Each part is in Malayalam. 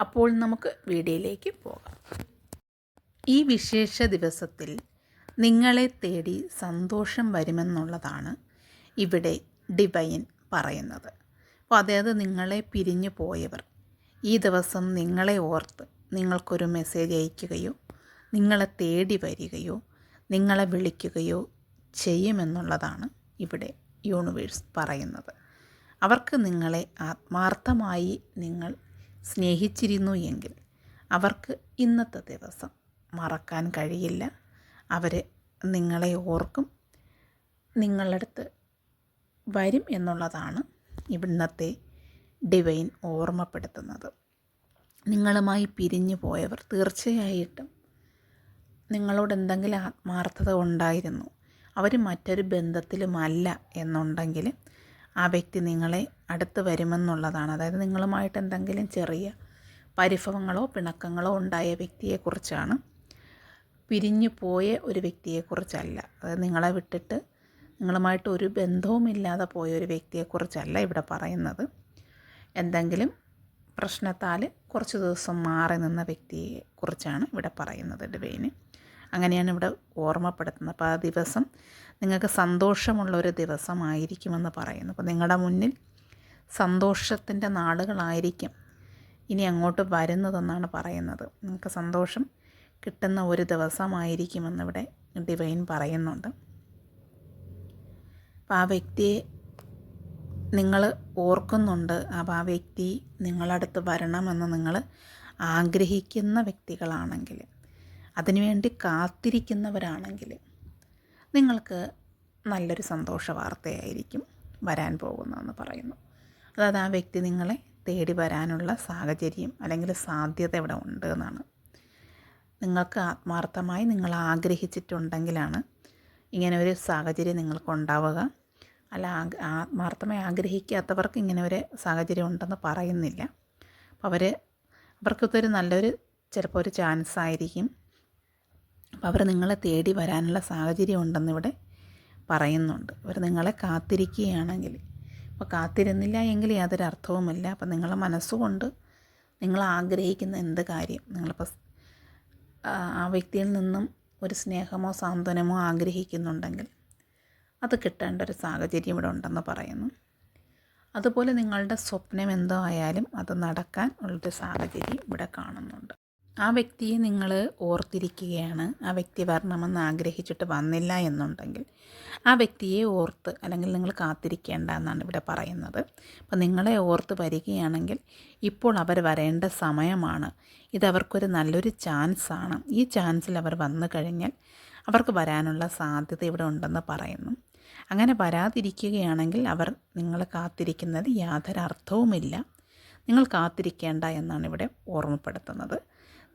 അപ്പോൾ നമുക്ക് വീഡിയോയിലേക്ക് പോകാം. ഈ വിശേഷ ദിവസത്തിൽ നിങ്ങളെ തേടി സന്തോഷം വരുമെന്നുള്ളതാണ് ഇവിടെ ഡിവൈൻ പറയുന്നത്. അപ്പോൾ അതായത് നിങ്ങളെ പിരിഞ്ഞു പോയവർ ഈ ദിവസം നിങ്ങളെ ഓർത്ത് നിങ്ങൾക്കൊരു മെസ്സേജ് അയക്കുകയോ നിങ്ങളെ തേടി വരികയോ നിങ്ങളെ വിളിക്കുകയോ ചെയ്യുമെന്നുള്ളതാണ് ഇവിടെ യൂണിവേഴ്സ് പറയുന്നത്. അവർക്ക് നിങ്ങളെ ആത്മാർത്ഥമായി നിങ്ങൾ സ്നേഹിച്ചിരുന്നു എങ്കിൽ അവർക്ക് ഇന്നത്തെ ദിവസം മറക്കാൻ കഴിയില്ല. അവർ നിങ്ങളെ ഓർക്കും. നിങ്ങളടുത്ത് വരും എന്നുള്ളതാണ് ഇന്നത്തെ ഡിവൈൻ ഓർമ്മപ്പെടുത്തുന്നത്. നിങ്ങളുമായി പിരിഞ്ഞു പോയവർ തീർച്ചയായിട്ടും നിങ്ങളോട് എന്തെങ്കിലും ആത്മാർത്ഥത ഉണ്ടായിരുന്നു. അവർ മറ്റൊരു ബന്ധത്തിലുമല്ല എന്നുണ്ടെങ്കിൽ ആ വ്യക്തി നിങ്ങളെ അടുത്ത് വരുമെന്നുള്ളതാണ്. അതായത് നിങ്ങളുമായിട്ട് എന്തെങ്കിലും ചെറിയ പരിഭവങ്ങളോ പിണക്കങ്ങളോ ഉണ്ടായ വ്യക്തിയെക്കുറിച്ചാണ്. പിരിഞ്ഞു പോയ ഒരു വ്യക്തിയെക്കുറിച്ചല്ല. അതായത് നിങ്ങളെ വിട്ടിട്ട് നിങ്ങളുമായിട്ട് ഒരു ബന്ധവുമില്ലാതെ പോയ ഒരു വ്യക്തിയെക്കുറിച്ചല്ല ഇവിടെ പറയുന്നത്. എന്തെങ്കിലും പ്രശ്നത്താൽ കുറച്ച് ദിവസം മാറി നിന്ന വ്യക്തിയെക്കുറിച്ചാണ് ഇവിടെ പറയുന്നത് ഡിവൈന്. അങ്ങനെയാണ് ഇവിടെ ഓർമ്മപ്പെടുത്തുന്നത്. അപ്പോൾ ആ ദിവസം നിങ്ങൾക്ക് സന്തോഷമുള്ള ഒരു ദിവസമായിരിക്കുമെന്ന് പറയുന്നു. അപ്പോൾ നിങ്ങളുടെ മുന്നിൽ സന്തോഷത്തിന്റെ നാളുകളായിരിക്കും ഇനി അങ്ങോട്ട് വരുന്നതെന്നാണ് പറയുന്നത്. നിങ്ങൾക്ക് സന്തോഷം കിട്ടുന്ന ഒരു ദിവസമായിരിക്കുമെന്നിവിടെ ഡിവൈൻ പറയുന്നുണ്ട്. അപ്പം ആ വ്യക്തിയെ നിങ്ങൾ ഓർക്കുന്നുണ്ട് അപ്പോൾ ആ വ്യക്തി നിങ്ങളടുത്ത് വരണമെന്ന് നിങ്ങൾ ആഗ്രഹിക്കുന്ന വ്യക്തികളാണെങ്കിൽ അതിനുവേണ്ടി കാത്തിരിക്കുന്നവരാണെങ്കിൽ നിങ്ങൾക്ക് നല്ലൊരു സന്തോഷ വാർത്തയായിരിക്കും വരാൻ പോകുന്നതെന്ന് പറയുന്നു. അതായത് ആ വ്യക്തി നിങ്ങളെ തേടി വരാനുള്ള സാഹചര്യം അല്ലെങ്കിൽ സാധ്യത ഇവിടെ ഉണ്ട് എന്നാണ്. നിങ്ങൾക്ക് ആത്മാർത്ഥമായി നിങ്ങൾ ആഗ്രഹിച്ചിട്ടുണ്ടെങ്കിലാണ് ഇങ്ങനെ ഒരു സാഹചര്യം നിങ്ങൾക്ക് ഉണ്ടാവുക. അല്ല ആത്മാർത്ഥമായി ആഗ്രഹിക്കാത്തവർക്ക് ഇങ്ങനെ ഒരു സാഹചര്യം ഉണ്ടെന്ന് പറയുന്നില്ല. അപ്പോൾ അവർ അവർക്കിതൊരു നല്ലൊരു ചിലപ്പോൾ ഒരു ചാൻസ് ആയിരിക്കും. അപ്പോൾ അവർ നിങ്ങളെ തേടി വരാനുള്ള സാഹചര്യം ഉണ്ടെന്ന് ഇവിടെ പറയുന്നുണ്ട്. അവർ നിങ്ങളെ കാത്തിരിക്കുകയാണെങ്കിൽ അപ്പോൾ കാത്തിരുന്നില്ല എങ്കിൽ യാതൊരു അർത്ഥവുമില്ല. അപ്പോൾ നിങ്ങളെ മനസ്സുകൊണ്ട് നിങ്ങൾ ആഗ്രഹിക്കുന്ന എന്ത് കാര്യം നിങ്ങളിപ്പോൾ ആ വ്യക്തിയിൽ നിന്നും ഒരു സ്നേഹമോ സാന്ത്വനമോ ആഗ്രഹിക്കുന്നുണ്ടെങ്കിൽ അത് കിട്ടേണ്ട ഒരു സാഹചര്യം ഇവിടെ ഉണ്ടെന്ന് പറയുന്നു. അതുപോലെ നിങ്ങളുടെ സ്വപ്നം എന്തോ ആയാലും അത് നടക്കാൻ ഉള്ളൊരു സാഹചര്യം ഇവിടെ കാണുന്നുണ്ട്. ആ വ്യക്തിയെ നിങ്ങൾ ഓർത്തിരിക്കുകയാണ്. ആ വ്യക്തി വരണമെന്ന് ആഗ്രഹിച്ചിട്ട് വന്നില്ല എന്നുണ്ടെങ്കിൽ ആ വ്യക്തിയെ ഓർത്ത് അല്ലെങ്കിൽ നിങ്ങൾ കാത്തിരിക്കേണ്ട എന്നാണ് ഇവിടെ പറയുന്നത്. അപ്പം നിങ്ങളെ ഓർത്ത് വരികയാണെങ്കിൽ ഇപ്പോൾ അവർ വരേണ്ട സമയമാണ്. ഇതവർക്കൊരു നല്ലൊരു ചാൻസാണ് ഈ ചാൻസിൽ അവർ വന്നു കഴിഞ്ഞാൽ അവർക്ക് വരാനുള്ള സാധ്യത ഇവിടെ ഉണ്ടെന്ന് പറയുന്നു. അങ്ങനെ വരാതിരിക്കുകയാണെങ്കിൽ അവർ നിങ്ങൾ കാത്തിരിക്കുന്നത് യാതൊരർത്ഥവുമില്ല. നിങ്ങൾ കാത്തിരിക്കേണ്ട എന്നാണ് ഇവിടെ ഓർമ്മപ്പെടുത്തുന്നത്.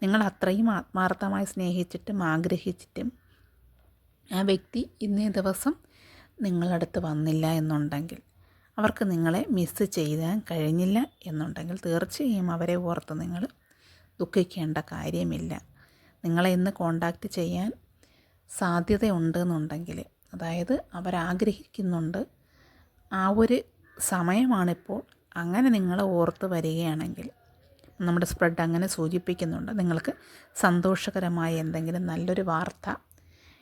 നിങ്ങൾ അത്രയും ആത്മാർത്ഥമായി സ്നേഹിച്ചിട്ടും ആഗ്രഹിച്ചിട്ടും ആ വ്യക്തി ഇന്നേ ദിവസം നിങ്ങളടുത്ത് വന്നില്ല എന്നുണ്ടെങ്കിൽ അവർക്ക് നിങ്ങളെ മിസ്സ് ചെയ്യാൻ കഴിഞ്ഞില്ല എന്നുണ്ടെങ്കിൽ തീർച്ചയായും അവരെ ഓർത്ത് നിങ്ങൾ ദുഃഖിക്കേണ്ട കാര്യമില്ല. നിങ്ങളെ ഇന്ന് കോണ്ടാക്റ്റ് ചെയ്യാൻ സാധ്യതയുണ്ട് എന്നുണ്ടെങ്കിൽ അതായത് അവരാഗ്രഹിക്കുന്നുണ്ട് ആ ഒരു സമയമാണിപ്പോൾ അങ്ങനെ നിങ്ങളെ ഓർത്ത് വരികയാണെങ്കിൽ നമ്മുടെ സ്പ്രെഡ് അങ്ങനെ സൂചിപ്പിക്കുന്നുണ്ട്. നിങ്ങൾക്ക് സന്തോഷകരമായ എന്തെങ്കിലും നല്ലൊരു വാർത്ത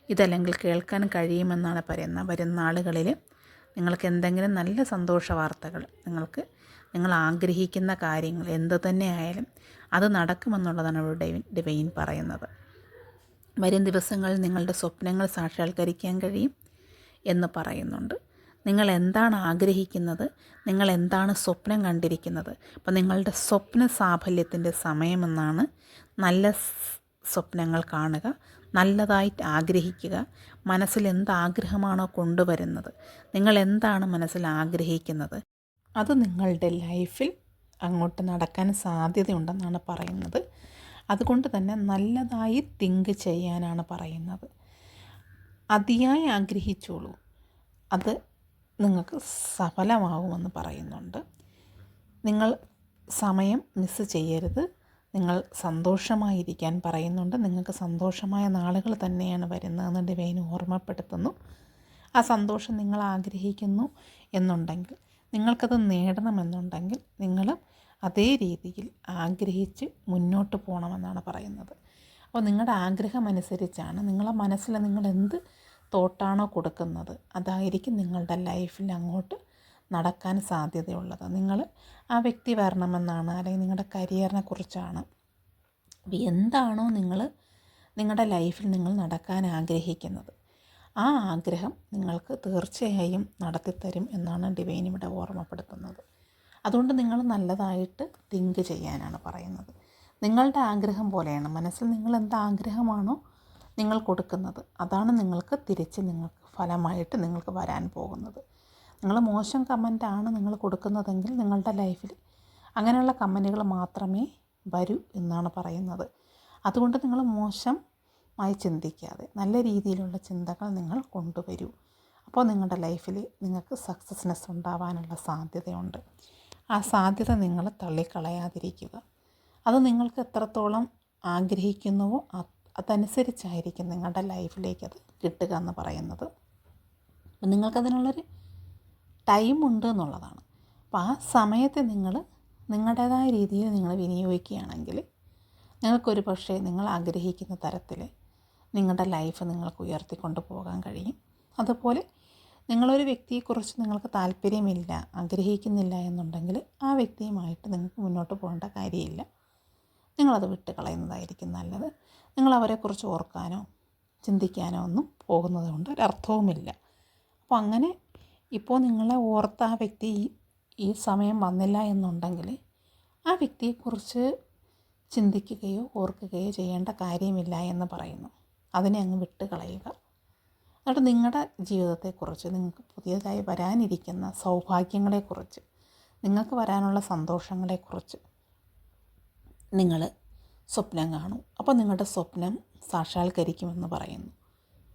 ഇതല്ലെങ്കിൽ കേൾക്കാൻ കഴിയുമെന്നാണ് പറയുന്നത്. വരുന്ന നാളുകളിൽ നിങ്ങൾക്ക് എന്തെങ്കിലും നല്ല സന്തോഷ വാർത്തകൾ നിങ്ങൾക്ക് നിങ്ങൾ ആഗ്രഹിക്കുന്ന കാര്യങ്ങൾ എന്ത് തന്നെ ആയാലും അത് നടക്കുമെന്നുള്ളതാണ് ഇവിടെ ഡിവൈൻ പറയുന്നത്. വരും ദിവസങ്ങളിൽ നിങ്ങളുടെ സ്വപ്നങ്ങൾ സാക്ഷാത്കരിക്കാൻ കഴിയും എന്ന് പറയുന്നുണ്ട്. നിങ്ങൾ എന്താണ് ആഗ്രഹിക്കുന്നത് നിങ്ങൾ എന്താണ് സ്വപ്നം കണ്ടിരിക്കുന്നത്? അപ്പോൾ നിങ്ങളുടെ സ്വപ്ന സാഫല്യത്തിന്റെ സമയമെന്നാണ് നല്ല സ്വപ്നങ്ങൾ കാണുക നല്ലതായിട്ട് ആഗ്രഹിക്കുക മനസ്സിൽ എന്ത് ആഗ്രഹമാണോ കൊണ്ടുവരുന്നത് നിങ്ങൾ എന്താണ് മനസ്സിൽ ആഗ്രഹിക്കുന്നത്? അത് നിങ്ങളുടെ ലൈഫിൽ അങ്ങോട്ട് നടക്കാൻ സാധ്യതയുണ്ടെന്നാണ് പറയുന്നത്. അതുകൊണ്ട് തന്നെ നല്ലതായി തിങ്ക് ചെയ്യാനാണ് പറയുന്നത്. അതിയായി ആഗ്രഹിച്ചോളൂ. അത് നിങ്ങൾക്ക് സഫലമാകുമെന്ന് പറയുന്നുണ്ട്. നിങ്ങൾ സമയം മിസ്സ് ചെയ്യരുത്. നിങ്ങൾ സന്തോഷമായിരിക്കാൻ പറയുന്നുണ്ട്. നിങ്ങൾക്ക് സന്തോഷമായ നാളുകൾ തന്നെയാണ് വരുന്നതെന്ന് ഡിവൈൻ ഓർമ്മപ്പെടുത്തുന്നു. ആ സന്തോഷം നിങ്ങൾ ആഗ്രഹിക്കുന്നു എന്നുണ്ടെങ്കിൽ നിങ്ങൾക്കത് നേടണമെന്നുണ്ടെങ്കിൽ നിങ്ങൾ അതേ രീതിയിൽ ആഗ്രഹിച്ച് മുന്നോട്ട് പോകണമെന്നാണ് പറയുന്നത്. അപ്പോൾ നിങ്ങളുടെ ആഗ്രഹം അനുസരിച്ചാണ് നിങ്ങളെ മനസ്സിൽ നിങ്ങൾ എന്ത് തോട്ടാണോ കൊടുക്കുന്നത്? അതായിരിക്കും നിങ്ങളുടെ ലൈഫിൽ അങ്ങോട്ട് നടക്കാൻ സാധ്യതയുള്ളത്. നിങ്ങൾ ആ വ്യക്തി വരണമെന്നാണ് അല്ലെങ്കിൽ നിങ്ങളുടെ കരിയറിനെ കുറിച്ചാണ്. അപ്പോൾ എന്താണോ നിങ്ങൾ നിങ്ങളുടെ ലൈഫിൽ നിങ്ങൾ നടക്കാൻ ആഗ്രഹിക്കുന്നത്. ആ ആഗ്രഹം നിങ്ങൾക്ക് തീർച്ചയായും നടത്തിത്തരും എന്നാണ് ഡിവൈൻ ഇവിടെ ഓർമ്മപ്പെടുത്തുന്നത്. അതുകൊണ്ട് നിങ്ങൾ നല്ലതായിട്ട് തിങ്ക് ചെയ്യാനാണ് പറയുന്നത്. നിങ്ങളുടെ ആഗ്രഹം പോലെയാണ്. മനസ്സിൽ നിങ്ങൾ എന്ത് ആഗ്രഹമാണോ നിങ്ങൾ കൊടുക്കുന്നത്. അതാണ് നിങ്ങൾക്ക് തിരിച്ച് നിങ്ങൾക്ക് ഫലമായിട്ട് നിങ്ങൾക്ക് വരാൻ പോകുന്നത്. നിങ്ങൾ മോശം കമന്റാണ് നിങ്ങൾ കൊടുക്കുന്നതെങ്കിൽ നിങ്ങളുടെ ലൈഫിൽ അങ്ങനെയുള്ള കമന്റുകൾ മാത്രമേ വരൂ എന്നാണ് പറയുന്നത്. അതുകൊണ്ട് നിങ്ങൾ മോശമായി ചിന്തിക്കാതെ നല്ല രീതിയിലുള്ള ചിന്തകൾ നിങ്ങൾ കൊണ്ടുവരൂ. അപ്പോൾ നിങ്ങളുടെ ലൈഫിൽ നിങ്ങൾക്ക് സക്സസ്നെസ് ഉണ്ടാവാനുള്ള സാധ്യതയുണ്ട്. ആ സാധ്യത നിങ്ങൾ തള്ളിക്കളയാതിരിക്കുക. അത് നിങ്ങൾക്ക് എത്രത്തോളം ആഗ്രഹിക്കുന്നുവോ അതനുസരിച്ചായിരിക്കും നിങ്ങളുടെ ലൈഫിലേക്ക് അത് കിട്ടുക എന്ന് പറയുന്നത്. അപ്പം നിങ്ങൾക്കതിനുള്ളൊരു ഉണ്ട് എന്നുള്ളതാണ്. അപ്പോൾ ആ സമയത്ത് നിങ്ങൾ നിങ്ങളുടേതായ രീതിയിൽ നിങ്ങൾ വിനിയോഗിക്കുകയാണെങ്കിൽ നിങ്ങൾക്കൊരു പക്ഷേ നിങ്ങൾ ആഗ്രഹിക്കുന്ന തരത്തിൽ നിങ്ങളുടെ ലൈഫ് നിങ്ങൾക്ക് ഉയർത്തിക്കൊണ്ട് പോകാൻ കഴിയും. അതുപോലെ നിങ്ങളൊരു വ്യക്തിയെക്കുറിച്ച് നിങ്ങൾക്ക് താല്പര്യമില്ല ആഗ്രഹിക്കുന്നില്ല എന്നുണ്ടെങ്കിൽ ആ വ്യക്തിയുമായിട്ട് നിങ്ങൾക്ക് മുന്നോട്ട് പോകേണ്ട കാര്യമില്ല. നിങ്ങളത് വിട്ട് കളയുന്നതായിരിക്കും നല്ലത്. നിങ്ങൾ അവരെക്കുറിച്ച് ഓർക്കാനോ ചിന്തിക്കാനോ ഒന്നും പോകുന്നത് കൊണ്ട് ഒരർത്ഥവുമില്ല. അപ്പോൾ അങ്ങനെ ഇപ്പോൾ നിങ്ങളെ ഓർത്ത ആ വ്യക്തി ഈ സമയം വന്നില്ല എന്നുണ്ടെങ്കിൽ ആ വ്യക്തിയെക്കുറിച്ച് ചിന്തിക്കുകയോ ഓർക്കുകയോ ചെയ്യേണ്ട കാര്യമില്ല എന്ന് പറയുന്നു. അതിനെ അങ്ങ് വിട്ട് കളയുക എന്നിട്ട് നിങ്ങളുടെ ജീവിതത്തെക്കുറിച്ച് നിങ്ങൾക്ക് പുതിയതായി വരാനിരിക്കുന്ന സൗഭാഗ്യങ്ങളെക്കുറിച്ച് നിങ്ങൾക്ക് വരാനുള്ള സന്തോഷങ്ങളെക്കുറിച്ച് നിങ്ങൾ സ്വപ്നം കാണും. അപ്പോൾ നിങ്ങളുടെ സ്വപ്നം സാക്ഷാത്കരിക്കുമെന്ന് പറയുന്നു.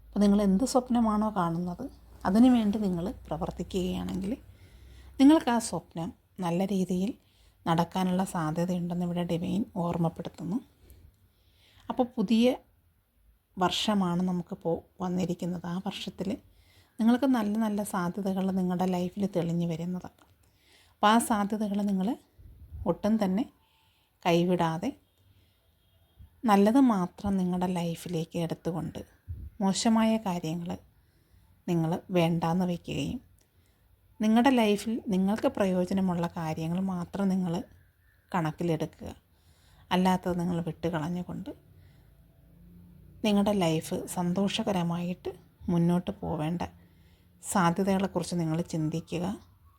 അപ്പോൾ നിങ്ങൾ എന്ത് സ്വപ്നമാണോ കാണുന്നത് അതിനു വേണ്ടി നിങ്ങൾ പ്രവർത്തിക്കുകയാണെങ്കിൽ നിങ്ങൾക്ക് ആ സ്വപ്നം നല്ല രീതിയിൽ നടക്കാനുള്ള സാധ്യതയുണ്ടെന്ന് ഇവിടെ ഡിവൈൻ ഓർമ്മപ്പെടുത്തുന്നു. അപ്പോൾ പുതിയ വർഷമാണ് നമുക്കിപ്പോൾ വന്നിരിക്കുന്നത്. ആ വർഷത്തിൽ നിങ്ങൾക്ക് നല്ല നല്ല സാധ്യതകൾ നിങ്ങളുടെ ലൈഫിൽ തെളിഞ്ഞു വരുന്നതാണ് അപ്പോൾ ആ സാധ്യതകൾ നിങ്ങൾ ഒട്ടും തന്നെ കൈവിടാതെ നല്ലത് മാത്രം നിങ്ങളുടെ ലൈഫിലേക്ക് എടുത്തുകൊണ്ട് മോശമായ കാര്യങ്ങൾ നിങ്ങൾ വേണ്ടാന്ന് വയ്ക്കുകയും നിങ്ങളുടെ ലൈഫിൽ നിങ്ങൾക്ക് പ്രയോജനമുള്ള കാര്യങ്ങൾ മാത്രം നിങ്ങൾ കണക്കിലെടുക്കുക. അല്ലാത്തത് നിങ്ങൾ വിട്ടുകളഞ്ഞുകൊണ്ട് നിങ്ങളുടെ ലൈഫ് സന്തോഷകരമായിട്ട് മുന്നോട്ട് പോവേണ്ട സാധ്യതകളെക്കുറിച്ച് നിങ്ങൾ ചിന്തിക്കുക.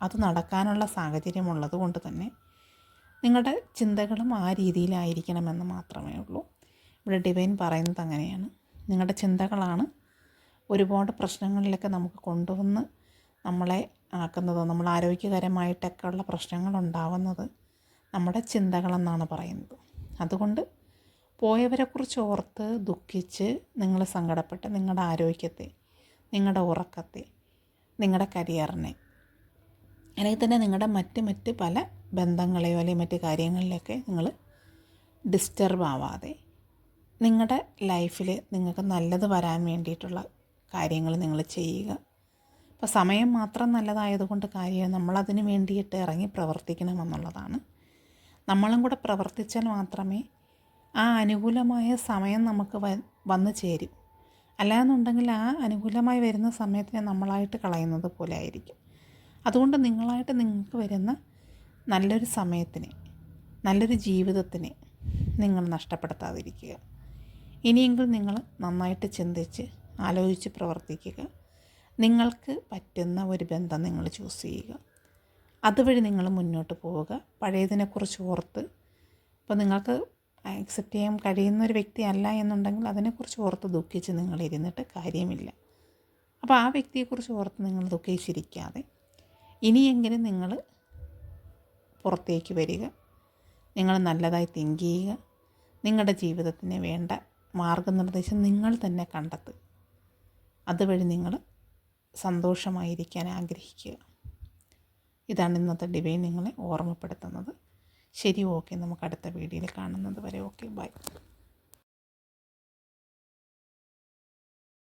അത് നടക്കാനുള്ള സാഹചര്യമുള്ളത് കൊണ്ട് തന്നെ നിങ്ങളുടെ ചിന്തകളും ആ രീതിയിലായിരിക്കണമെന്ന് മാത്രമേ ഉള്ളൂ. ഇവിടെ ഡിവൈൻ പറയുന്നത് അങ്ങനെയാണ്. നിങ്ങളുടെ ചിന്തകളാണ് ഒരുപാട് പ്രശ്നങ്ങളിലൊക്കെ നമുക്ക് കൊണ്ടുവന്ന് നമ്മളെ ആക്കുന്നത് നമ്മൾ ആരോഗ്യകരമായിട്ടൊക്കെ ഉള്ള പ്രശ്നങ്ങൾ ഉണ്ടാവുന്നത് നമ്മുടെ ചിന്തകളെന്നാണ് പറയുന്നത്. അതുകൊണ്ട് പോയവരെക്കുറിച്ച് ഓർത്ത് ദുഃഖിച്ച് നിങ്ങൾ സങ്കടപ്പെട്ട് നിങ്ങളുടെ ആരോഗ്യത്തെ നിങ്ങളുടെ ഉറക്കത്തെ നിങ്ങളുടെ കരിയറിനെ അല്ലെങ്കിൽ തന്നെ നിങ്ങളുടെ മറ്റ് മറ്റ് പല ബന്ധങ്ങളെയോ അല്ലെങ്കിൽ മറ്റ് കാര്യങ്ങളിലൊക്കെ നിങ്ങൾ ഡിസ്റ്റർബ് ആവാതെ നിങ്ങളുടെ ലൈഫിൽ നിങ്ങൾക്ക് നല്ലത് വരാൻ വേണ്ടിയിട്ടുള്ള കാര്യങ്ങൾ നിങ്ങൾ ചെയ്യുക. അപ്പോൾ സമയം മാത്രം നല്ലതായതുകൊണ്ട് കാര്യം നമ്മളതിന് വേണ്ടിയിട്ട് ഇറങ്ങി പ്രവർത്തിക്കണമെന്നുള്ളതാണ് നമ്മളും കൂടെ പ്രവർത്തിച്ചാൽ മാത്രമേ ആ അനുകൂലമായ സമയം നമുക്ക് വന്നു ചേരും. അല്ലാന്നുണ്ടെങ്കിൽ ആ അനുകൂലമായി വരുന്ന സമയത്തിനെ നമ്മളായിട്ട് കളയുന്നത് പോലെ ആയിരിക്കും. അതുകൊണ്ട് നിങ്ങളായിട്ട് നിങ്ങൾക്ക് വരുന്ന നല്ലൊരു സമയത്തിന് നല്ലൊരു ജീവിതത്തിന് നിങ്ങൾ നഷ്ടപ്പെടുത്താതിരിക്കുക. ഇനിയെങ്കിലും നിങ്ങൾ നന്നായിട്ട് ചിന്തിച്ച് ആലോചിച്ച് പ്രവർത്തിക്കുക. നിങ്ങൾക്ക് പറ്റുന്ന ഒരു ബന്ധം നിങ്ങൾ ചൂസ് ചെയ്യുക. അതുവഴി നിങ്ങൾ മുന്നോട്ട് പോവുക. പഴയതിനെക്കുറിച്ച് ഓർത്ത് ഇപ്പോൾ നിങ്ങൾക്ക് അക്സെപ്റ്റ് ചെയ്യാൻ കഴിയുന്ന ഒരു വ്യക്തി അല്ല എന്നുണ്ടെങ്കിൽ അതിനെക്കുറിച്ച് ഓർത്ത് ദുഃഖിച്ച് നിങ്ങൾ ഇരുന്നിട്ട് കാര്യമില്ല. അപ്പോൾ ആ വ്യക്തിയെക്കുറിച്ച് ഓർത്ത് നിങ്ങൾ ദുഃഖിച്ചിരിക്കാതെ ഇനിയെങ്കിലും നിങ്ങൾ പുറത്തേക്ക് വരിക. നിങ്ങൾ നല്ലതായി തിങ്ക് ചെയ്യുക. നിങ്ങളുടെ ജീവിതത്തിന് വേണ്ട മാർഗനിർദ്ദേശം നിങ്ങൾ തന്നെ കണ്ടെത്തുക. അതുവഴി നിങ്ങൾ സന്തോഷമായിരിക്കാൻ ആഗ്രഹിക്കുക. ഇതാണ് ഇന്നത്തെ ഡിവൈൻ നിങ്ങളെ ഓർമ്മപ്പെടുത്തുന്നത്. ശരി ഓക്കെ നമുക്ക് അടുത്ത വീഡിയോയിൽ കാണുന്നത് വരെ ഓക്കെ ബൈ